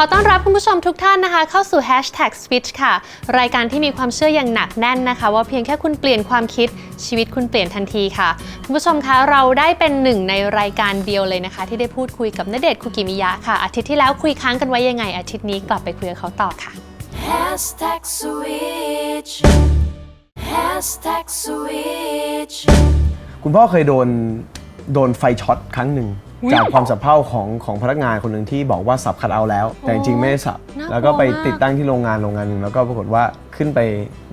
ขอต้อนรับคุณผู้ชมทุกท่านนะคะ เข้าสู่ Hashtag Switch ค่ะ รายการที่มีความเชื่ออย่างหนักแน่นนะคะ ว่าเพียงแค่คุณเปลี่ยนความคิดชีวิตคุณเปลี่ยนทันทีค่ะ คุณผู้ชมคะเราได้เป็นหนึ่งในรายการเดียวเลยนะคะ ที่ได้พูดคุยกับณเดชน์คุกิมิยะค่ะ อาทิตย์ที่แล้วคุยค้างกันไว้ยังไง อาทิตย์นี้กลับไปคุยกับเขาต่อค่ะ Hashtag switch Hashtag switch คุณพ่อเคยโดนโดนไฟช็อตครั้งหนึ่ง จากความสับเพร่าของของพนักงานคนหนึ่งที่บอกว่าสับคัดเอาท์แล้ว แต่จริงๆไม่ได้สับ น่ากลัวแล้วก็ไปมากติดตั้งที่โรงงานโรงงานหนึ่งแล้วก็ปรากฏว่าขึ้นไป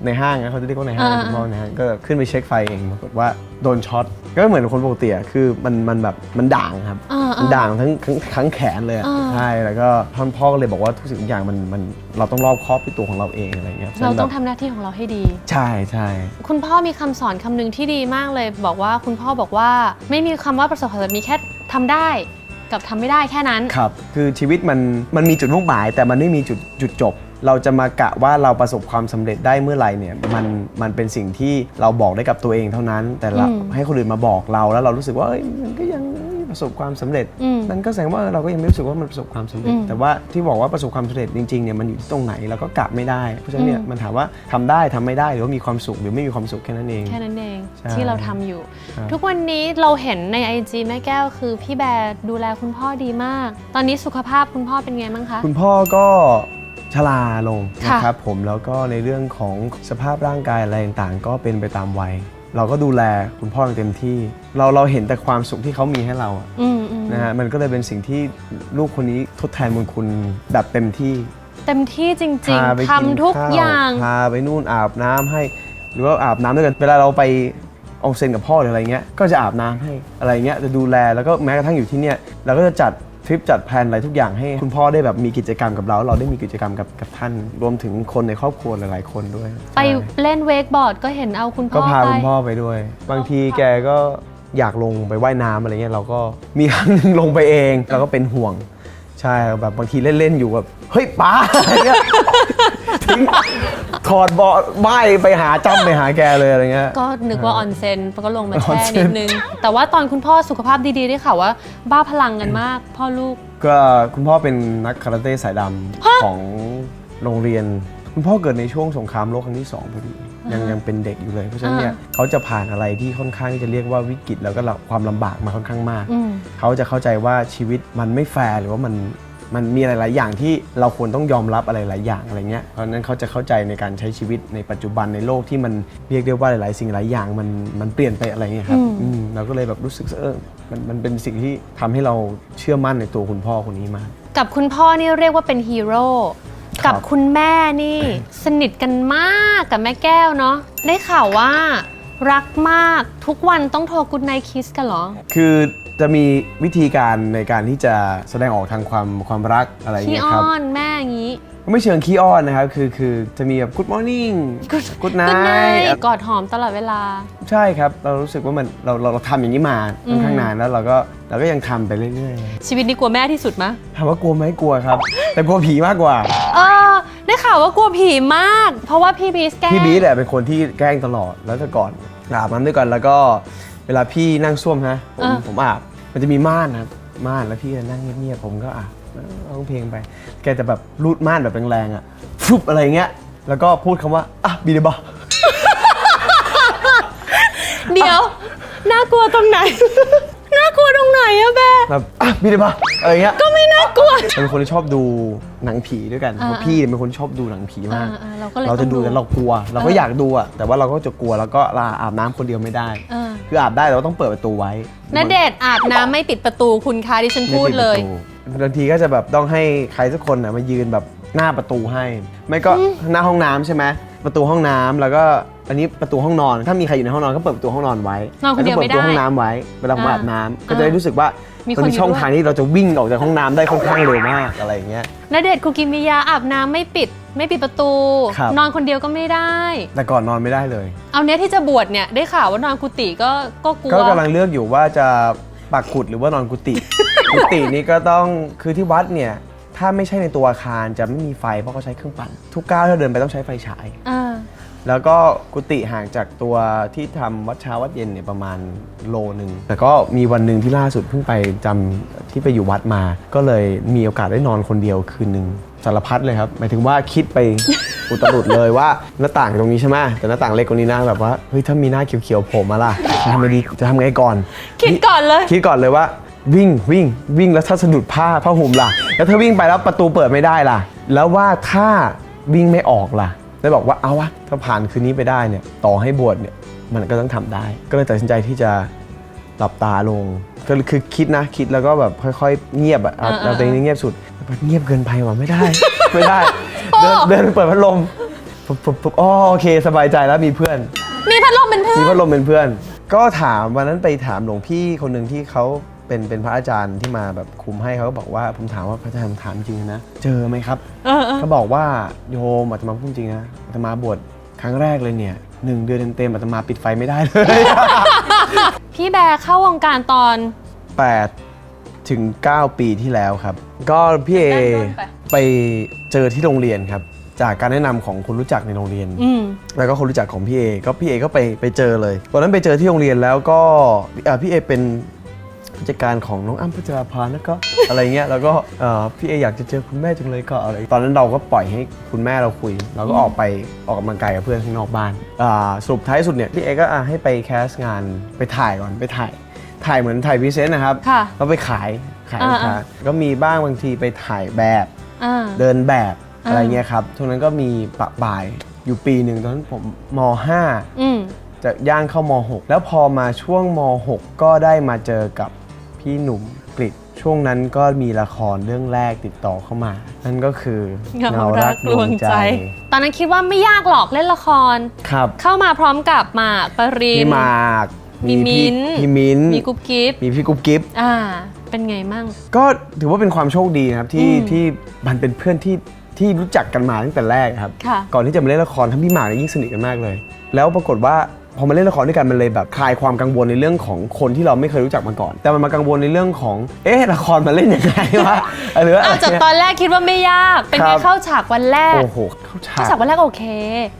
ในห้างนะเขาจะเรียกว่าในห้างอ่า คุณพ่อในห้างก็ขึ้นไปเช็คไฟเองปรากฏว่าโดนช็อตก็เหมือนคนปกติอะคือมันมันแบบมันด่างครับอ่า มันด่างทั้งทั้งทั้งแขนเลยอะอ่าใช่แล้วก็ท่านพ่อก็เลยบอกว่าทุกสิ่งทุกอย่างมันมันเราต้องรอบคอบด้วยตัวของเราเองอะไรเงี้ยเราต้องแบบทำหน้าที่ของเราให้ดี ใช่ใช่ คุณพ่อมีคำสอนคำหนึงที่ดีมากเลย บอกว่าคุณพ่อบอกว่าไม่มีคำว่าประสบความสำเร็จมีแค่ ทำได้กับทำไม่ได้แค่นั้น ครับ คือชีวิตมันมันมีจุดมุ่งหมาย แต่มันไม่มีจุดจุดจบ เราจะมากะว่าเราประสบความสำเร็จได้เมื่อไหร่เนี่ยมันมันเป็นสิ่งที่เราบอกได้กับตัวเองเท่านั้น แต่เราอืม ให้คนอื่นมาบอกเราแล้วเรารู้สึกว่าเอ้ยมันก็ยังไม่ ประสบความสำเร็จอืมนั่นก็แสดงว่าเราก็ยังไม่รู้สึกว่ามันประสบความสำเร็จอืมแต่ว่าที่บอกว่าประสบความสำเร็จจริงๆเนี่ยมันอยู่ที่ตรงไหนเราก็กะไม่ได้ เพราะฉะนั้นเนี่ยอืมมันถามว่าทำได้ทำไม่ได้หรือว่ามีความสุขหรือไม่มีความสุขแค่นั้นเองแค่นั้นเองใช่ที่เราทำอยู่ครับทุกวันนี้เราเห็นใน IG แม่แก้วคือพี่แบร์ดูแลคุณพ่อดีมาก ตอนนี้สุขภาพคุณพ่อเป็นไงบ้างคะคุณพ่อก็ชราลงค่ะนะครับผมแล้วก็ในเรื่องของสภาพร่างกายอะไรต่างๆ ก็เป็นไปตามวัย เราก็ดูแลคุณพ่ออย่างเต็มที่ เราเราเห็นแต่ความสุขที่เขามีให้เราอะอืมอืมนะฮะมันก็เลยเป็นสิ่งที่ลูกคนนี้ทดแทนบุญคุณแบบเต็มที่เต็มที่จริง พาไปๆกินทำทุกข้วอย่าง พาไปนู่นอาบน้ำให้ หรือว่าอาบน้ำด้วยกันเวลาเราไปอองเซ็นกับพ่อหรืออะไรเงี้ยก็จะอาบน้ำให้อะไรเงี้ยจะดูแลแล้วก็แม้กระทั่งอยู่ที่เนี่ยเราก็จะจัด ทริปจัดแพลนอะไรทุกอย่างให้ คุณพ่อได้แบบมีกิจกรรมกับเรา เราได้มีกิจกรรมกับกับท่าน รวมถึงคนในครอบครัวหลายๆ คนด้วยไปใช่เล่นเวกบอร์ดก็เห็นเอาคุณพ่ก็อพาไปคุณพ่อไปด้วย บางทีแกก็อยากลงไปว่ายน้ำอะไรเงี้ยเราก็มีครั้งหนึงลงไปเองเราก็เป็นห่วง ใช่แบบบางทีเล่น ๆ อยู่แบบ เฮ้ยป้าอะไรเงี้ยทิ้งถอดเบาะไม้ไปหาจ้ำไปหาแกเลยอะไรเงี้ย ก็นึกว่าออนเซนก็ลงมาออนแช่เซ็นินดนึง แต่ว่าตอนคุณพ่อสุขภาพดีๆได้ข่าวว่า บ้าพลังกันมาก พ่อลูก ก็คุณพ่อเป็นนักคาราเต้สายดำของโรงเรียน คุณพ่อเกิดในช่วงสงครามโลกครั้งที่สองพอดียังยังเป็นเด็กอยู่เลย เพราะฉะนั้นเนี่ยเขาจะผ่านอะไรที่ค่อนข้างที่จะเรียกว่าวิกฤตแล้วก็ความลำบากมาค่อนข้างมากอืมเขาจะเข้าใจว่าชีวิตมันไม่แฟร์หรือว่ามันมันมีหลาย ๆ อย่างที่เราควรต้องยอมรับอะไรหลายอย่างอะไรเงี้ย เพราะฉะนั้นเขาจะเข้าใจในการใช้ชีวิตในปัจจุบันในโลกที่มันเรียกได้ว่าหลาย ๆ สิ่งหลายอย่างมันมันเปลี่ยนไปอะไรเงี้ยครับอืมอืมเราก็เลยแบบรู้สึกเออมันมันเป็นสิ่งที่ทำให้เราเชื่อมั่นในตัวคุณพ่อคนนี้มาก กับคุณพ่อนี่เรียกว่าเป็นฮีโร่ครับ กับคุณแม่นี่สนิทกันมากกับแม่แก้วเนาะได้ข่าวว่ารักมากทุกวันต้องโทรกุดไนคิสกันเหรอ คือ จะมีวิธีการในการที่จะแสดงออกทางความความรักอะไรพี่เงี้ยอ้ครับอนแม่อย่างนี้ไม่เชิงขี้อ้อนนะครับ คือคือจะมีแบบ good morning good กุดไน night กอดหอมตลอดเวลา ใช่ครับ เรารู้สึกว่ามันเราเราเราทำอย่างนี้มาค่อนข้างนานแล้วเราก็เราก็ยังทำไปเรื่อยชีวิตนี้กลัวแม่ที่สุดมะๆถามว่ากลัวไหมกลัวครับ แต่กลัวผีมากกว่า เออได้ข่าวว่ากลัวผีมาก เพราะว่าพี่บีสแกล้งพี่บีทเนี่ยเป็นคนที่แกล้งตลอดแล้วแต่ก่อนอาบน้ำด้วยกันแล้วก็ เวลาพี่นั่งส้วมฮะผมผมอาบมันจะมีม่านนะครับม่านแล้วพี่จะนั่งเงียบๆผมก็อาบร้องเพลงไป แกจะแบบรูดม่านแบบแรงๆอะฟลุบอะไรเงี้ย แล้วก็พูดคำว่าอะบีเดบะเดี๋ยว น่ากลัวตรงไหนน่ากลัวตรงไหนอะแบแบบอะบีเดบะอะไรเงี้ยก็ไม่น่ากลัว เป็นคนที่ชอบดูหนังผีด้วยกันเพราะพี่เป็นคนชอบดูหนังผีมาก อ่าๆเราก็เลยจะดูต้องดู กันเรากลัว เราก็อยากดูอะแต่ว่าเราก็จะกลัวแล้วก็ลาอาบน้ำคนเดียวไม่ได้ เออคืออาบได้แต่ว่าต้องเปิดประตูไว้ณเดชน์อาบน้ำไม่ปิดประตูคุณคะดิฉันไม่พูดปิเลยประตูบางทีก็จะแบบต้องให้ใครสักคนน่ะมายืนแบบหน้าประตูให้ ไม่ก็หน้าห้องน้ำใช่ไหมประตูห้องน้ำแล้วก็ อันนี้ประตูห้องนอน ถ้ามีใครอยู่ในห้องนอนก็เปิดประตูห้องนอนไว้นอนคนเดียวแล้ก็เปิดประตูไม่ได้ห้องน้ำไว้เวลาผมอ่าอาบน้ำก็จะได้รู้สึกว่ามีมันคนมีอยู่ช่องด้วย ทางที่เราจะวิ่งออกจากห้องน้ำได้ค่อนข้างเร็วมากอะไรอย่างเงี้ย ณเดชน์คุกิมิยาอาบน้ำไม่ปิด ไม่ปิดประตู ครับ นอนคนเดียวก็ไม่ได้ แต่ก่อนนอนไม่ได้เลย เอาเนี้ยที่จะบวชเนี่ยได้ข่าวว่านอนกุฏิก็ก็กลัว ก็กำลังเลือกอยู่ว่าจะปักขุดหรือว่านอนกุฏิ กุฏินี้ก็ต้องคือที่วัดเนี่ย ถ้าไม่ใช่ในตัวอาคารจะไม่มีไฟเพราะเขาใช้เครื่องปั่น ทุกก้าวที่เราเดินไปต้องใช้ไฟฉาย อ่า แล้วก็กุฏิห่างจากตัวที่ทำวัดเช้าวัดเย็นเนี่ยประมาณโลนึงแต่ก็มีวันหนึ่งที่ล่าสุดเพิ่งไปจำที่ไปอยู่วัดมา ก็เลยมีโอกาสได้นอนคนเดียวคืนหนึ่งสารพัดเลยครับหมายถึงว่าคิดไป อุตรุดเลยว่าหน้าต่างตรงนี้ใช่ไหมแต่หน้าต่างเล็กกว่านี้นะแบบว่าเฮ้ยถ้ามีหน้าเขียวๆโผล่มาล่ะจะทำไงดีจะทำไงก่อน คิดก่อนเลย คิดก่อนเลยว่าวิ่งวิ่งวิ่งแล้วถ้าสะดุดผ้าผ้าห่มล่ะ แล้วถ้าวิ่งไปแล้วประตูเปิดไม่ได้ล่ะ แล้วว่าถ้าวิ่งไม่ออกล่ะ ได้บอกว่าเอาวะถ้าผ่านคืนนี้ไปได้เนี่ยต่อให้บวชเนี่ยมันก็ต้องทำได้ ก็เลยตัดสินใจที่จะหลับตาลง ก็คือคิดนะคิดแล้วก็แบบค่อยๆ เงียบอะเอาอ่าๆเราตัวเองเงียบสุดแต่มันเงียบเกินไปว่ะไม่ได้ ไม่ได้ เดินเดินไปเปิดพัดลมปุ๊บปุ๊บปุ๊บอ๋อโอเค สบายใจแล้วมีเพื่อน มีพัดลมเป็นเพื่มีอนพัดลมเป็นเพื่อน ก็ถามวันนั้นไปถามหลวงพี่คนหนึ่งที่เขา เป็นเป็นพระอาจารย์ที่มาแบบคุมให้เขาก็บอกว่าผมถามว่าพระอาจารย์ถามจริงนะเจอไหมครับเออเออเขาบอกว่าโยมอาตมาพูดจริงนะอาตมาบวชครั้งแรกเลยเนี่ยหนึ่งเดือนเต็มๆอาตมาปิดไฟไม่ได้เลย พี่แบร์เข้าวงการตอน 8 ถึง 9 ปีที่แล้วครับ ก็พี่เอด้านบนไปไปเจอที่โรงเรียนครับ จากการแนะนำของคนรู้จักในโรงเรียน อืม แล้วก็คนรู้จักของพี่เอก็พี่เอก็ไปไปเจอเลยตอนนั้นไปเจอที่โรงเรียนแล้วก็อ่าพี่เอเป็น ผู้จัดการของน้องอ้ำพัชราภาแล้วก็อะไรเงี้ยแล้วก็เอ่อพี่เออยากจะเจอคุณแม่จังเลยก็อะไรตอนนั้นเราก็ปล่อยให้คุณแม่เราคุย เราก็ออกไปออกกำลังกายกับเพื่อนข้างนอกบ้านอ่าสรุปท้ายสุดเนี่ยพี่เอก็อะให้ไปแคสงานไปถ่ายก่อนไปถ่าย ถ่ายเหมือนถ่ายพรีเซนต์นะครับค่ะแล้วไปขายขายอ่า ลูกค้าก็มีบ้างบางทีไปถ่ายแบบ อ่า เดินแบบอ่า อะไรเงี้ยครับช่วงนั้นก็มีปะบ่ายอยู่ปีหนึ่งตอนนั้นผมม5อืมจะย่างเข้าม 6 แล้วพอมาช่วงม 6 ก็ได้มาเจอกับ พี่หนุ่มกฤษช่วงนั้นก็มีละครเรื่องแรกติดต่อเข้ามา นั่นก็คือเงารักลวงใจ ตอนนั้นคิดว่าไม่ยากหรอกเล่นละคร ครับ เข้ามาพร้อมกับหมากปรินมีหมากมีพี่มิ้นท์พี่มิ้นท์มีกุ๊บกิ๊บมีพี่กุ๊บกิ๊บอ่า เป็นไงมั่ง ก็ถือว่าเป็นความโชคดีนะครับที่อืมที่มันเป็นเพื่อนที่ที่รู้จักกันมาตั้งแต่แรกครับค่ะก่อนที่จะมาเล่นละครทั้งพี่หมากเนี่ยยิ่งสนิทกันมากเลย แล้วปรากฏว่า พอมาเล่นละครด้วยกันมันเลยแบบคลายความกังวลในเรื่องของคนที่เราไม่เคยรู้จักมาก่อน แต่มันมากังวลในเรื่องของเอ๊ะละครมาเล่นยังไงวะหรือว่าอ้าวจากตอนแรกคิดว่าไม่ยาก เป็นคไงรับเข้าฉากวันแรกโอ้โหเข้าฉาเข้ากฉากวันแรกโอเค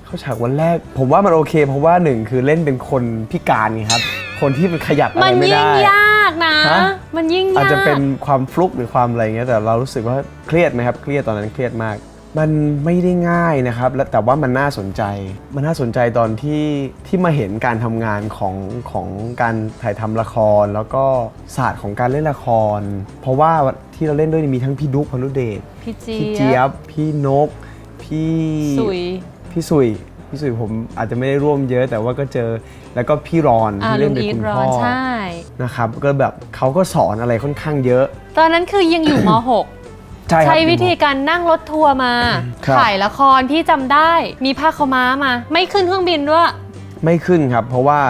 เข้าฉากวันแรก ผมว่ามันโอเค เพราะว่าหนึ่งคือเล่นเป็นคนพิการไงครับคนที่มันขยับอะไรมันไม่ยิ่ได้งยากนะฮะมันยิ่งยากอาจจะเป็นความฟลุกหรือความอะไรเงี้ยแต่เรารู้สึกว่าเครียดไหมครับ เครียดตอนนั้นเครียดมาก มันไม่ได้ง่ายนะครับแล้วแต่ว่ามันน่าสนใจ มันน่าสนใจตอนที่ที่มาเห็นการทำงานของของการถ่ายทำละคร แล้วก็ศาสตร์ของการเล่นละคร เพราะว่าที่เราเล่นด้วยมีทั้งพี่ดุ๊กพนุเดชพี่เจีพี่เจี๊ยยบบ พี่นก พี่สุย พี่สุยพี่สุยผมอาจจะไม่ได้ร่วมเยอะ แต่ว่าก็เจอแล้วก็พี่รอนอ่าที่ลุเล่นงเป็นอีทคุณรอพ่อนใช่ นะครับก็แบบเขาก็สอนอะไรค่อนข้างเยอะ ตอนนั้นคือยังอยู่ม ใช่ .6 ครับใช้วิธีการนั่งรถทัวร์มา ครับ ถ่ายละครพี่จำได้ มีผ้าขาวม้ามา ไม่ขึ้นเครื่องบินด้วยไม่ขึ้นครับ เพราะว่า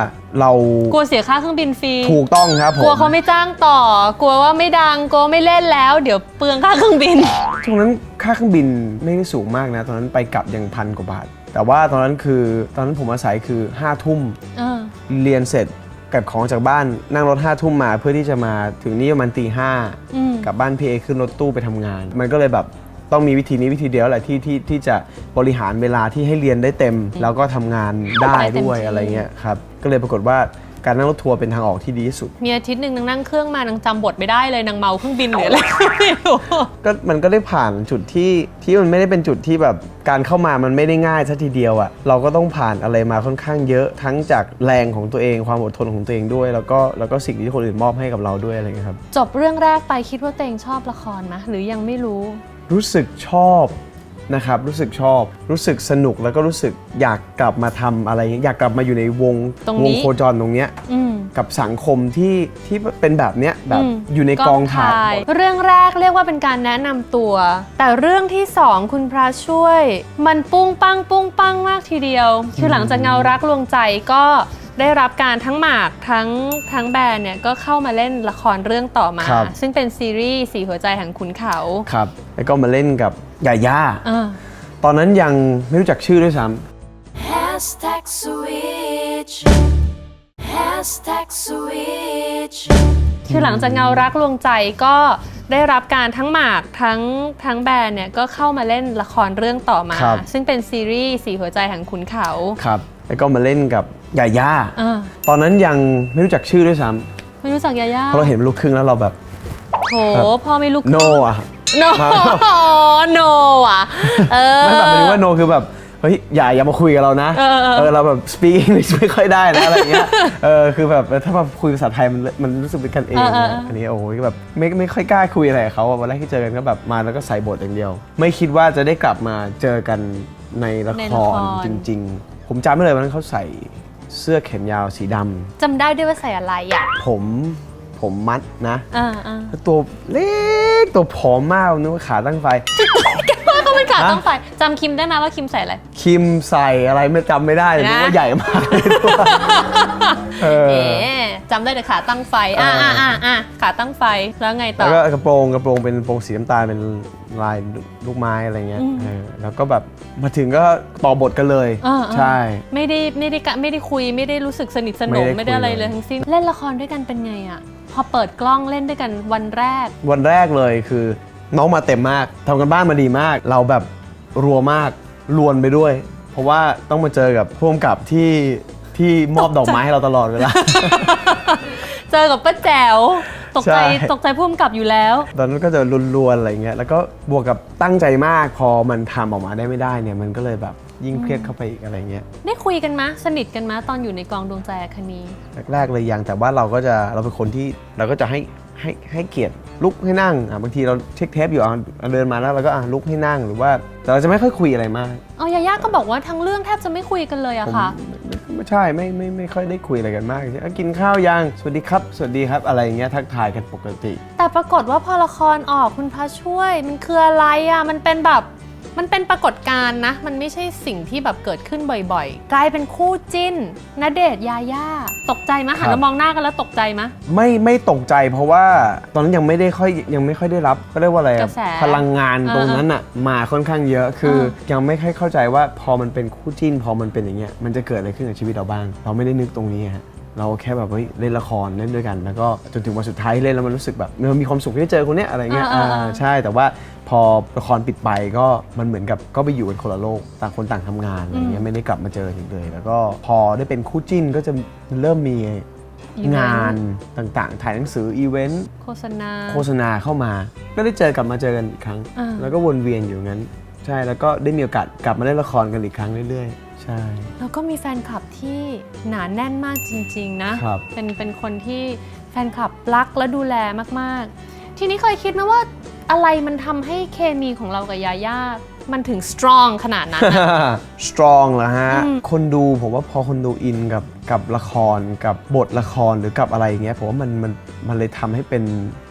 เรากลัวเสียค่าเครื่องบินฟรีถูกต้องครับผมกลัวเขาไม่จ้างต่อ กลัวว่าไม่ดังกลัวไม่เล่นแล้ว เดี๋ยวเปลืองค่าเครื่องบินช่วงนั้นค่าเครื่องบินไม่ได้สูงมากนะ ตอนนั้นไปกลับยังพันกว่าบาท แต่ว่าตอนนั้นคือตอนนั้นผมอาศัยคือ5้าทุ่มเออเรียนเสร็จ เก็บของจากบ้านนั่งรถห้าทุ่มมาเพื่อที่จะมาถึงนี่ประมาณตีห้าอืมกลับบ้านพีเอขึ้นรถตู้ไปทำงาน มันก็เลยแบบต้องมีวิธีนี้วิธีเดียวแหละที่ที่ที่จะบริหารเวลาที่ให้เรียนได้เต็ม แล้วก็ทำงานได้ได้เต็มด้วยที่อะไรเงี้ยครับก็เลยปรากฏว่า การนั่งรถทัวร์เป็นทางออกที่ดีที่สุด มีอาทิตย์หนึ่งนางนั่งเครื่องมานางจำบทไม่ได้เลยนางเมาเครื่องบินหรืออะไรก็ไม่รู้ก็มันก็ได้ผ่านจุดที่ที่มันไม่ได้เป็นจุดที่แบบการเข้ามามันไม่ได้ง่ายซะทีเดียวอะ่ะเราก็ต้องผ่านอะไรมาค่อนข้างเยอะทั้งจากแรงของตัวเองความอดทนของตัวเองด้วย แล้วก็แล้วก็สิ่งที่คนอื่นมอบให้กับเราด้วยอะไรเงี้ยครับจบเรื่องแรกไปคิดว่าตัวเองชอบละครไหมหรือยังไม่รู้ รู้สึกชอบ นะครับรู้สึกชอบ รู้สึกสนุกแล้วก็รู้สึกอยากกลับมาทำอะไรเงี้ยอยากกลับมาอยู่ในวงตรงวนี้งโคจรตรงเนี้ยอืม กับสังคมที่ที่เป็นแบบเนี้ยแบบอืม อยู่ในกองถ่าย เรื่องแรกเรียกว่าเป็นการแนะนำตัว แต่เรื่องที่สองคุณพระช่วย มันปุ้งปังปุ้งปังมากทีเดียว คือหลังจากเงารักลวงใจก็ ได้รับการทั้งหมากทั้งทั้งแบรนด์เนี่ยก็เข้ามาเล่นละครเรื่องต่อมา ครับ ซึ่งเป็นซีรีส์สีหัวใจแห่งขุนเขาครับ แล้วก็มาเล่นกับยาย่า อ่า ตอนนั้นยังไม่รู้จักชื่อด้วยซ้ Hashtag switch. Hashtag switch. คือหลังจากเงารักลวงใจก็ได้รับการทั้งหมากทั้งทั้งแบรนด์เนี่ยก็เข้ามาเล่นละครเรื่องต่อมา ครับซึ่งเป็นซีรีส์สีหัวใจแห่งขุนเขาำครับ แล้วก็มาเล่นกับยาย่าอ่า ตอนนั้นยังไม่รู้จักชื่อด้วยซ้ไม่รู้จักยาย่าำเพราะเราเห็นเป็นลูกครึ่งแล้วเราแบบ โถพ่อไม่ลูกโนอะ โนโนอะ เออ ไม่แบบหมายถึงว่าโนคือแบบเฮ้ยอย่าอย่ามาคุยกับเรานะเออเออเออ เราแบบ speak English ไม่ค่อยได้นะอะไรเงี้ยเออคือแบบถ้ามาคุยภาษาไทยมันมันรู้สึกเป็นกันเองเออเออเอออัอันนี้โอ้ยแบบไม่ไม่ค่อยกล้าคุยอะไรกับเขาอะวันแรกที่เจอกันก็แบบมาแล้วก็ใส่บทอย่างเดียว ไม่คิดว่าจะได้กลับมาเจอกันในละในคละรครจริง ๆ ผมจำไม่เลยวันนั้นเขาใส่เสื้อแขนยาวสีดำจำได้ด้วยว่าใส่อะไรอะผมผมมัดนะอ่าอ่าแล้วตัวเล็กตัวผอมมากนึกว่าขาตั้งไฟ ก็เป็นขาฮะต้องไฟจำคิมได้ไหมว่าคิมใส่อะไร คิมใส่อะไรไม่จำไม่ได้เลยนะ นึกว่าใหญ่มากเลยตัวเออ เอ๋จำได้แต่ขาตั้งไฟอ่าเอออ่อ่าอ่าอ่าขาตั้งไฟแล้วไงต่แล้อวก็กระโปรงกระโปรงเป็นกระโปรงสีน้ำตาลเป็น ลายลูกไม้อะไรเงี้ยอืมเออแล้วก็แบบมาถึงก็ต่อบทกันเลย อ่าอ่าใช่ ไม่ได้ไม่ได้กะไม่ได้คุยไม่ได้รู้สึกสนิทสนไม่มได้คุยไม่ได้อะไรเลยทั้งสิ้นเล่นละครด้วยกันเป็นไงอะพอเปิดกล้องเล่นด้วยกันวันแรก วันแรกเลยคือน้องมาเต็มมากทำกันบ้านมาดีมาก เราแบบรัวมากรวนไปด้วย เพราะว่าต้องมาเจอกับพ่วงกับที่ที่มอบดอกไม้ให้เราตลอดเวลา เจอกับป้าแจ๋ว ตกใจใช่ ตกใจพุ่มกับอยู่แล้ว ตอนนั้นก็จะรวนๆอะไรเงี้ยแล้วก็บวกกับตั้งใจมากพอมันทำออกมาได้ไม่ได้เนี่ยมันก็เลยแบบยิ่งเครียดเข้าไปอีกอะไรเงี้ยได้คุยกันมะสนิทกันมะตอนอยู่ในกองดวงใจคณีแรกๆเลยยังแต่ว่าเราก็จะเราเป็นคนที่เราก็จะให้ให้ให้เกียรติลุกให้นั่งอะบางทีเราเช็คเทปอยู่อะเดินมาแล้วเราก็อะลุกให้นั่งหรือว่าแต่เราจะไม่ค่อยคุยอะไรมาก เอายาย่าก็บอกว่าทั้งเรื่องแทบจะไม่คุยกันเลยอะผมค่ะไม่ไม่ ใช่ไม่ไม่ไม่ค่อยได้คุยอะไรกันมากใช่กินข้าวยังสวัสดีครับ สวัสดีครับอะไรอย่างเงี้ยทักทายกันปกติ แต่ปรากฏว่าพอละครออกคุณพระช่วยมันคืออะไรอะมันเป็นแบบ มันเป็นปรากฏการณ์นะ มันไม่ใช่สิ่งที่แบบเกิดขึ้นบ่อยๆ กลายเป็นคู่จิ้นณเดชน์ยาย่าตกใจมะหันครัมาบมองหน้ากันแล้วตกใจมะไม่ไม่ตกใจเพราะว่าตอนนั้นยังไม่ได้ค่อยยังไม่ค่อยได้รับก็เรียกว่าอะไรกอะระแสพลังงานตรงนั้นอะมาค่อนข้างเยอะคืออยังไม่ค่อยเข้าใจว่าพอมันเป็นคู่จิ้น พอมันเป็นอย่างเงี้ยมันจะเกิดอะไรขึ้นกับชีวิตเราบ้าง เราไม่ได้นึกตรงนี้ฮะ เราแค่แบบเฮ้ยเล่นละครเล่นด้วยกัน แล้วก็จนถึงวันสุดท้ายที่เล่นแล้วมันรู้สึกแบบมันมีความสุขที่ได้เจอคนเนี้ยอะไรเงี้ยอ่าอ่าอ่า ใช่แต่ว่าพอละครปิดไปก็มันเหมือนกับก็ไปอยู่กันคนละโลกต่างคนต่างทำงานอะไรเงี้ยไม่ได้กลับมาเจออีกเลย แล้วก็พอได้เป็นคู่จิ้นก็จะเริ่มมีอีเวนต์ งานต่างๆ ถ่ายหนังสืออีเวนต์ โฆษณา โฆษณาเข้ามา ก็ได้เจอกลับมาเจอกันอีกครั้ง อ่า แล้วก็วนเวียนอยู่งั้น ใช่ แล้วก็ได้มีโอกาสกลับมาเล่นละครกันอีกครั้งเรื่อยๆ ใช่ แล้วก็มีแฟนคลับที่หนาแน่นมากจริง ๆ นะ ครับ เป็นเป็นคนที่แฟนคลับรักและดูแลมาก ๆ ทีนี้เคยคิดไหมว่าอะไรมันทำให้เคมีของเรากับยาย่า มันถึงสตรองขนาดนั้นอะ strong เหรอฮะอืมคนดูผมว่าพอคนดูอินกับกับละครกับบทละครหรือกับอะไรอย่างเงี้ยผมว่ามันมันมันเลยทำให้เป็น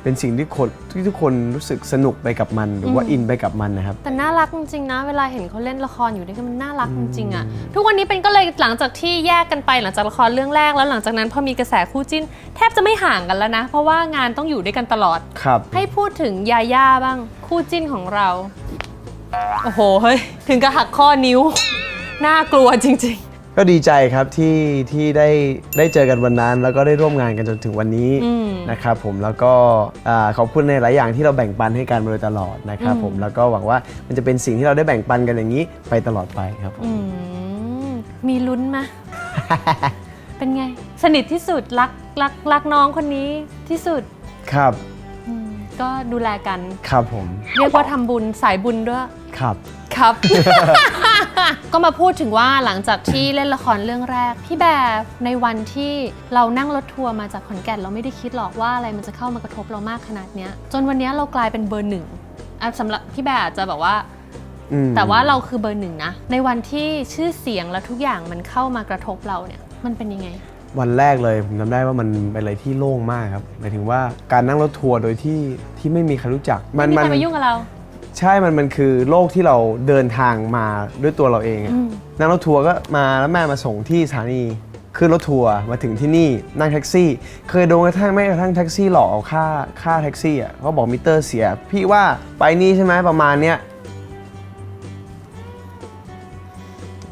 เป็นสิ่งที่คนที่ทุกคนรู้สึกสนุกไปกับมัน หรือว่าอินไปกับมันนะครับ แต่น่ารักจริงๆนะ เวลาเห็นเขาเล่นละครอยู่ด้วยกันมันน่ารักจริงๆอะทุกวันนี้เป็นก็เลยหลังจากที่แยกกันไปหลังจากละครเรื่องแรกแล้วหลังจากนั้นพอมีกระแสคู่จิ้น แทบจะไม่ห่างกันแล้วนะ เพราะว่างานต้องอยู่ด้วยกันตลอด ครับ ให้พูดถึงยาย่าบ้างคู่จิ้นของเรา โอ้โห เฮ้ย ถึงกับหักข้อนิ้ว น่ากลัวจริง ก็ดีใจครับที่ที่ได้ได้เจอกันวันนั้น แล้วก็ได้ร่วมงานกันจนถึงวันนี้อืม นะครับผมแล้วก็อ่าขอบคุณในหลายอย่างที่เราแบ่งปันให้กันมาโดยตลอดนะครับผมแล้วก็หวังว่ามันจะเป็นสิ่งที่เราได้แบ่งปันกันอย่างนี้ไปตลอดไปครับผม ๆ อืม มีลุ้นมะเป็นไง สนิทที่สุด รัก รัก รักน้องคนนี้ที่สุด ครับอืม ก็ดูแลกัน ครับผม เรียกว่าทำบุญสายบุญด้วย ครับ ครับ ก็มาพูดถึงว่าหลังจากที่เล่นละครเรื่องแรก พี่แบบในวันที่เรานั่งรถทัวร์มาจากขอนแก่นเราไม่ได้คิดหรอกว่าอะไรมันจะเข้ามากระทบเรามากขนาดเนี้ย จนวันเนี้ยเรากลายเป็นเบอร์หนึ่งอะสำหรับพี่แบบอาจจะแบบว่า อืมแต่ว่าเราคือเบอร์หนึ่งนะ ในวันที่ชื่อเสียงและทุกอย่างมันเข้ามากระทบเราเนี่ย มันเป็นยังไง วันแรกเลยผมจำได้ว่ามันเป็นอะไรที่โล่งมากครับหมายถึงว่าการนั่งรถทัวร์โดยที่ที่ไม่มีใครรู้จักไม่มีใครมายุ่งกับเรา ใช่มันมันคือโลกที่เราเดินทางมาด้วยตัวเราเองอะอืม นั่งรถทัวร์ก็มาแล้วแม่มาส่งที่สถานีขึ้นรถทัวร์มาถึงที่นี่นั่งแท็กซี่ เคยโดนกระทั่งแม้กระทั่งแท็กซี่หลอกเอาค่าค่าแท็กซี่อะเขาบอกมิเตอร์เสีย พี่ว่าไปนี่ใช่ไหมประมาณเนี้ย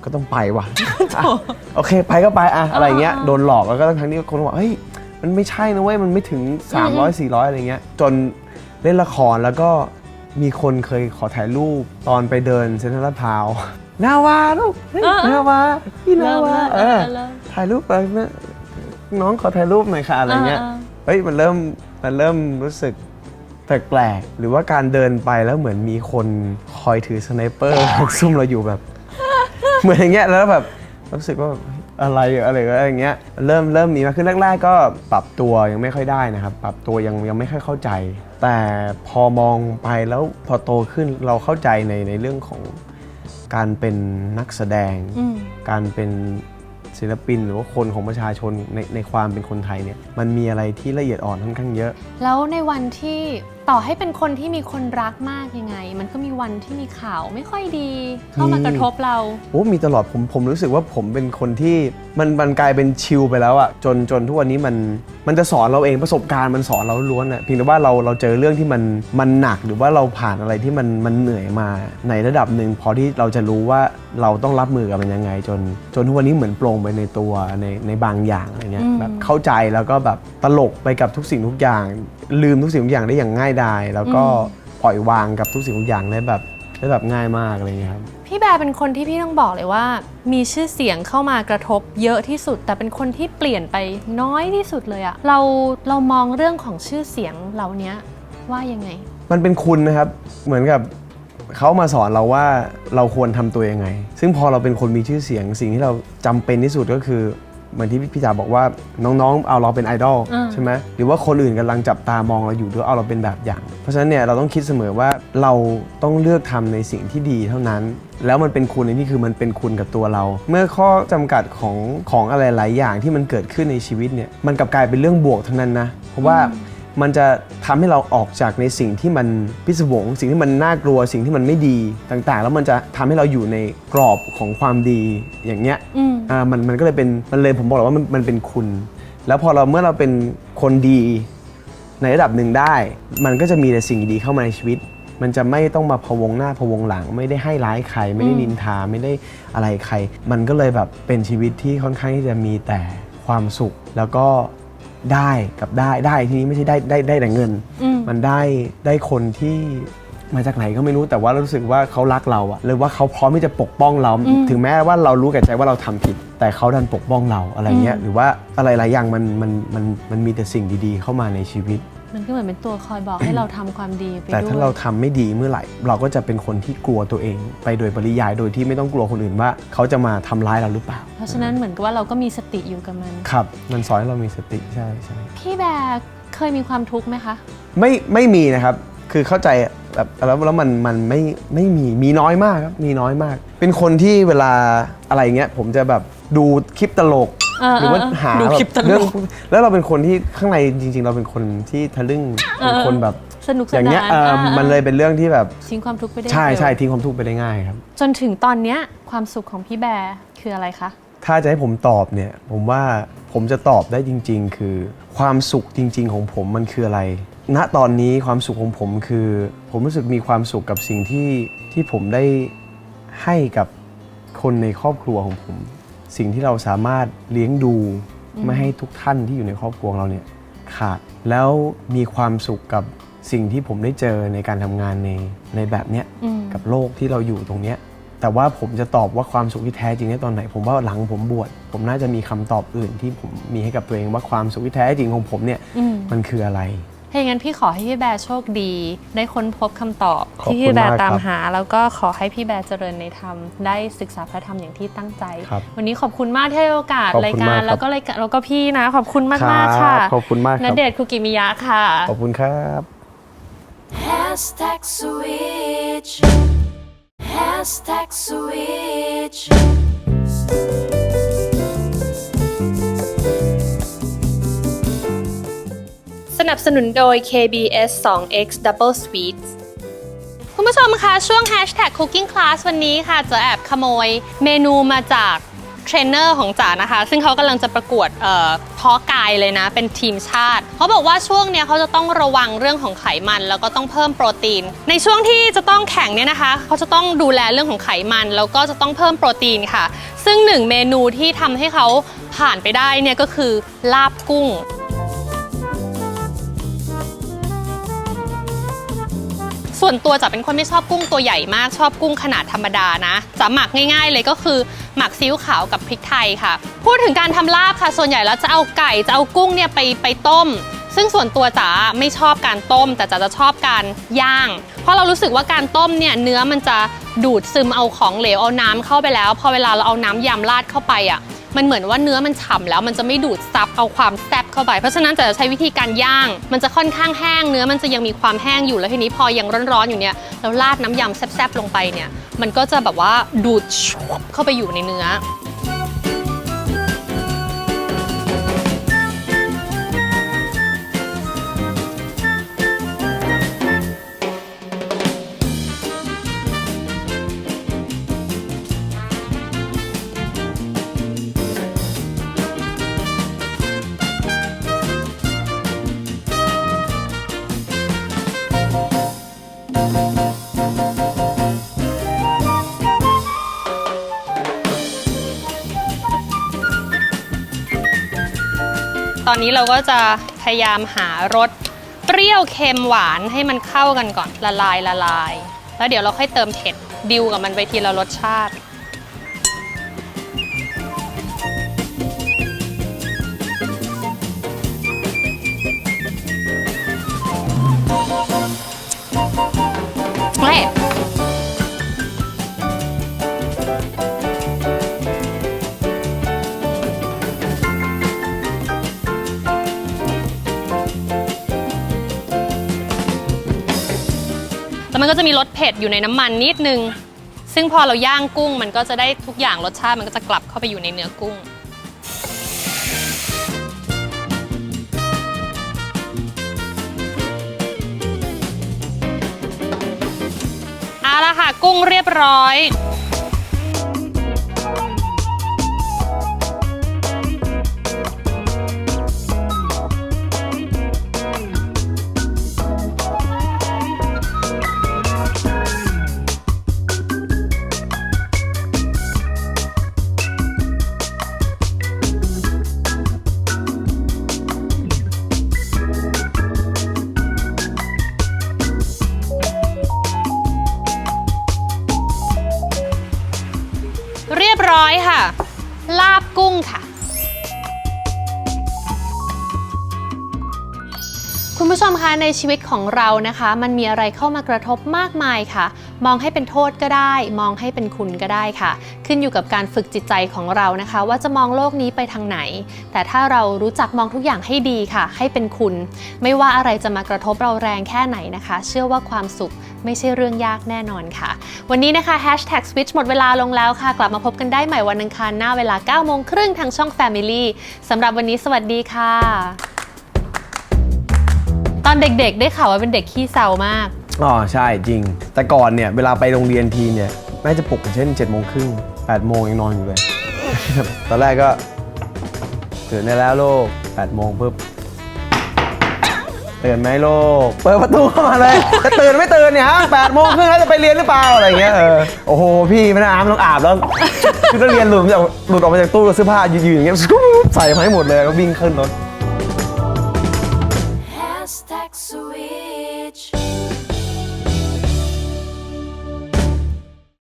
ก็ต้องไปว่ะอะโอเคไปก็ไปอะอะไรเงี้ยโดนหลอกแล้วก็ทั้งที่คนบอกเฮ้ยมันไม่ใช่นะเว้ยมันไม่ถึง 300 400อะไรเงี้ยจนเล่นละครแล้วก็มีคนเคยขอถ่ายรูปตอนไปเดินเซ็นทรัลลาดพร้าวนาวาลูกเฮ้ยเออเออนาวาพี่นาเริ่มวาเริ่มเออเริ่มถ่ายรูปไปนะน้องขอถ่ายรูปหน่อยค่ะอะไรเงี้ย เออเออ เฮ้ยมันเริ่มมันเริ่มรู้สึกแปลกๆ หรือว่าการเดินไปแล้วเหมือนมีคนคอยถือสไนเปอร์ ซุ่มเราอยู่แบบ เหมือนอย่างเงี้ยแล้วแบบรู้สึกว่าแบบอะไรอะไรอะไรอย่างเงี้ยเริ่มเริ่มมีมากขึ้นแรกๆ ก็ปรับตัวยังไม่ค่อยได้นะครับ ปรับตัวยังยังไม่ค่อยเข้าใจ แต่พอมองไปแล้วพอโตขึ้นเราเข้าใจในในเรื่องของการเป็นนักแสดง อืม การเป็นศิลปินหรือว่าคนของประชาชนในในความเป็นคนไทยเนี่ยมันมีอะไรที่ละเอียดอ่อนค่อนข้างเยอะ แล้วในวันที่ ต่อให้เป็นคนที่มีคนรักมากยังไง มันก็มีวันที่มีข่าวไม่ค่อยดี เข้ามากระทบเราโอ้มีตลอดผมผมรู้สึกว่าผมเป็นคนที่มันมันกลายเป็นชิลไปแล้วอะจนจนทุกวันนี้มันมันจะสอนเราเองประสบการณ์มันสอนเราล้วนอะเพียงแต่ว่าเราเราเจอเรื่องที่มันมันหนักหรือว่าเราผ่านอะไรที่มันมันเหนื่อยมาในระดับหนึ่งพอที่เราจะรู้ว่าเราต้องรับมือกับมันยังไง จน จนทุกวันนี้เหมือนโปร่งไปในตัวในในบางอย่างอะไรเงี้ยอืมแบบเข้าใจแล้วก็แบบตลกไปกับทุกสิ่งทุกอย่าง ลืมทุกสิ่งทุกอย่างได้อย่างง่ายดาย แล้วก็ปล่อยวางกับทุกสิ่งทุกอย่างได้แบบได้แบบง่ายมากอะไรเงี้ยครับ พี่แบร์เป็นคนที่พี่ต้องบอกเลยว่า มีชื่อเสียงเข้ามากระทบเยอะที่สุด แต่เป็นคนที่เปลี่ยนไปน้อยที่สุดเลยอะเราเรามองเรื่องของชื่อเสียงเหล่านี้ว่ายังไง มันเป็นคุณนะครับเหมือนกับเขามาสอนเราว่าเราควรทำตัวยังไง ซึ่งพอเราเป็นคนมีชื่อเสียงสิ่งที่เราจำเป็นที่สุดก็คือ เหมือนที่พี่จ๋าบอกว่าน้องๆ เอาเราเป็นไอดอลอ่า ใช่ไหมหรือว่าคนอื่นกำลังจับตามองเราอยู่ด้วยเอาเราเป็นแบบอย่าง เพราะฉะนั้นเนี่ยเราต้องคิดเสมอว่าเราต้องเลือกทำในสิ่งที่ดีเท่านั้น แล้วมันเป็นคุณในที่คือมันเป็นคุณกับตัวเรา เมื่อข้อจำกัดของของอะไรหลายอย่างที่มันเกิดขึ้นในชีวิตเนี่ยมันกลับกลายเป็นเรื่องบวกทั้งนั้นนะเพราะว่า มันจะทำให้เราออกจากในสิ่งที่มันพิศวง สิ่งที่มันน่ากลัวสิ่งที่มันไม่ดีต่างๆ แล้วมันจะทำให้เราอยู่ในกรอบของความดีอย่างเงี้ยอืมอ่ามันมันก็เลยเป็นมันเลยผมบอกเลยว่ามันมันเป็นคุณ แล้วพอเราเมื่อเราเป็นคนดีในระดับหนึ่งได้ มันก็จะมีแต่สิ่งดีๆเข้ามาในชีวิต มันจะไม่ต้องมาพะวงหน้าพะวงหลัง ไม่ได้ให้ร้ายใคร ไม่ได้นินทาไม่ได้อะไรใคร มันก็เลยแบบเป็นชีวิตที่ค่อนข้างที่จะมีแต่ความสุขแล้วก็ ได้กับได้ได้ที่นี้ไม่ใช่ได้ได้ได้แต่เงิน อืม มันได้ได้คนที่มาจากไหนก็ไม่รู้แต่ว่ารู้สึกว่าเขารักเราอะหรือว่าเขาพร้อมที่จะปกป้องเราอืมถึงแม้ว่าเรารู้แก่ใจว่าเราทำผิด แต่เขาดันปกป้องเราอะไรเงี้ยอืมหรือว่าอะไรหลายอย่างมันมันมันมันมีแต่สิ่งดีๆ เข้ามาในชีวิต มันก็เหมือนเป็นตัวคอยบอกให้เราทำความดีไปแต่ด้วยถ้าเราทำไม่ดีเมื่อไหร่ เราก็จะเป็นคนที่กลัวตัวเอง ไปโดยปริยายโดยที่ไม่ต้องกลัวคนอื่นว่า เขาจะมาทำร้ายเราหรือเปล่า เพราะฉะนั้นเหมือนกับว่าเราก็มีสติอยู่กับมันครับ มันสอนให้เรามีสติใช่ใช่พี่แบร์เคยมีความทุกข์ไหมคะ ไม่ไม่มีนะครับคือเข้าใจแบบแล้วแล้วมันมันไม่ไม่มีมีน้อยมากครับมีน้อยมาก เป็นคนที่เวลาอะไรเงี้ยผมจะแบบดูคลิปตลกเออหรือว่าเออหาดูแบบคลิปตลก เรื่องแล้วเราเป็นคนที่ข้างในจริง ๆ เราเป็นคนที่ทะลึ่งเป็นคนแบบสนุกสอย่างนาเงี้ยนเอออ่ามันเลยเป็นเรื่องที่แบบทิ้งความทุกข์ไปได้ใช่เร็วใช่ทิ้งความทุกข์ไปได้ง่ายครับ จนถึงตอนเนี้ยความสุขของพี่แบร์คืออะไรคะ ถ้าจะให้ผมตอบเนี่ยผมว่าผมจะตอบได้จริง ๆ คือความสุขจริง ๆ ของผมมันคืออะไร ณตอนนี้ความสุขของผมคือ ผมรู้สึกมีความสุขกับสิ่งที่ที่ผมได้ให้กับคนในครอบครัวของผม สิ่งที่เราสามารถเลี้ยงดูไม่ให้ทุกท่านที่อยู่ในครอบครัวของเราเนี่ยขาดแล้วมีความสุขกับสิ่งที่ผมได้เจอในการทำงานในในแบบเนี้ยอืมกับโลกที่เราอยู่ตรงเนี้ยแต่ว่าผมจะตอบว่าความสุขที่แท้จริงในตอนไหน ผมว่าหลังผมบวชผมน่าจะมีคำตอบอื่นที่ผมมีให้กับตัวเองว่าความสุขที่แท้จริงของผมเนี่ยอืมมันคืออะไร ถ้าอย่างนั้นพี่ขอให้พี่แบร์โชคดี ได้ค้นพบคำตอบขอบที่คุณพี่แบร์มากครับตามหา แล้วก็ขอให้พี่แบร์เจริญในธรรมได้ศึกษาพระธรรมอย่างที่ตั้งใจ ครับวันนี้ขอบคุณมากที่ให้โอกาสขอบรายคุณกามารกครับ แล้วก็รายการแล้วก็พี่นะ ขอบคุณมากมากๆครัค่ะบขอบคุณมากคณรับเดชน์คุกิมิยะค่ะ ขอบคุณครับ Hashtag switch. Hashtag switch. นับสนุนโดย KBS 2X Double Sweets คุณผู้ชมคะช่วง Hashtag Cooking Class วันนี้ค่ะ จะแอบขโมยเมนูมาจากเทรนเนอร์ของจ๋านะคะ ซึ่งเขากำลังจะประกวดเอ่อเพาะกายเลยนะ เป็นทีมชาติ เขาบอกว่าช่วงเนี้ยเขาจะต้องระวังเรื่องของไขมัน แล้วก็ต้องเพิ่มโปรตีน ในช่วงที่จะต้องแข่งเนี่ยนะคะ เขาจะต้องดูแลเรื่องของไขมัน แล้วก็จะต้องเพิ่มโปรตีนค่ะ ซึ่งหนึ่งเมนูที่ทำให้เขาผ่านไปได้เนี่ยก็คือลาบกุ้ง ส่วนตัวจะเป็นคนไม่ชอบกุ้งตัวใหญ่มากชอบกุ้งขนาดธรรมดานะจะหมักง่าย ๆ เลยก็คือ หมักซีอิ๊วขาวกับพริกไทยค่ะ พูดถึงการทำลาบค่ะ ส่วนใหญ่แล้วจะเอาไก่จะเอากุ้งเนี่ยไปไปต้ม ซึ่งส่วนตัวจ๋าไม่ชอบการต้ม แต่จ๋าจะชอบการย่าง เพราะเรารู้สึกว่าการต้มเนี่ยเนื้อมันจะดูดซึมเอาของเหลวเอาน้ำเข้าไปแล้ว พอเวลาเราเอาน้ำยำราดเข้าไปอะ มันเหมือนว่าเนื้อมันฉ่ำแล้วมันจะไม่ดูดซับเอาความแซ่บเข้าไป เพราะฉะนั้นจะใช้วิธีการย่าง มันจะค่อนข้างแห้ง เนื้อมันจะยังมีความแห้งอยู่แล้วทีนี้พอยังร้อนๆอยู่เนี่ยแล้วราดน้ำยำแซ่บๆลงไปเนี่ย มันก็จะแบบว่าดูดเข้าไปอยู่ในเนื้อ อนนี้เราก็จะพยายามหารสเปรี้ยวเค็มหวานให้มันเข้ากันก่อนละลายละลาย แล้วเดี๋ยวเราค่อยเติมเผ็ดดิวกับมันไปทีละรสชาติเฮ้ มันก็จะมีรสเผ็ดอยู่ในน้ำมันนิดนึง ซึ่งพอเราย่างกุ้ง มันก็จะได้ทุกอย่างรสชาติมันก็จะกลับเข้าไปอยู่ในเนื้อกุ้ง เอาละค่ะ กุ้งเรียบร้อย ในชีวิตของเรานะคะ มันมีอะไรเข้ามากระทบมากมายค่ะ มองให้เป็นโทษก็ได้ มองให้เป็นคุณก็ได้ค่ะ ขึ้นอยู่กับการฝึกจิตใจของเรานะคะ ว่าจะมองโลกนี้ไปทางไหน แต่ถ้าเรารู้จักมองทุกอย่างให้ดีค่ะ ให้เป็นคุณ ไม่ว่าอะไรจะมากระทบเราแรงแค่ไหนนะคะ เชื่อว่าความสุขไม่ใช่เรื่องยากแน่นอนค่ะ วันนี้นะคะ Hashtag Switch หมดเวลาลงแล้วค่ะ กลับมาพบกันได้ใหม่วันอังคารหน้าเวลา9โมงครึ่งทางช่อง Family สำหรับวันนี้สวัสดีค่ะ ตอนเด็กๆ ได้ข่าวว่าเป็นเด็กขี้เศร้ามาก อ๋อใช่จริง แต่ก่อนเนี่ยเวลาไปโรงเรียนทีเนี่ยแม่จะปลุกอย่างเช่น7จ็ดโมงครึ่งแปดโมงยังนอนอยู่เลย ตอนแรกก็ตื่นได้แล้วลูก8ปดโมงปุ๊บตื่นไหมลูกเปิดประตูเข้ามาเลยจะตื่นไม่ตื่นเนี่ยฮะแปดโมงครึ่งแล้วจะไปเรียนหรือเปล่าอะไรอย่างเงี้ยเออโอ้โหพี่ไม่น่าอาบต้องอาบแล้วชุดนักเรียนหลุดจากหลุดออกมาจากตู้เสื้อผ้ายืนๆอย่างเงี้ยใส่มาให้หมดเลยก็วิ่งขึ้นรถ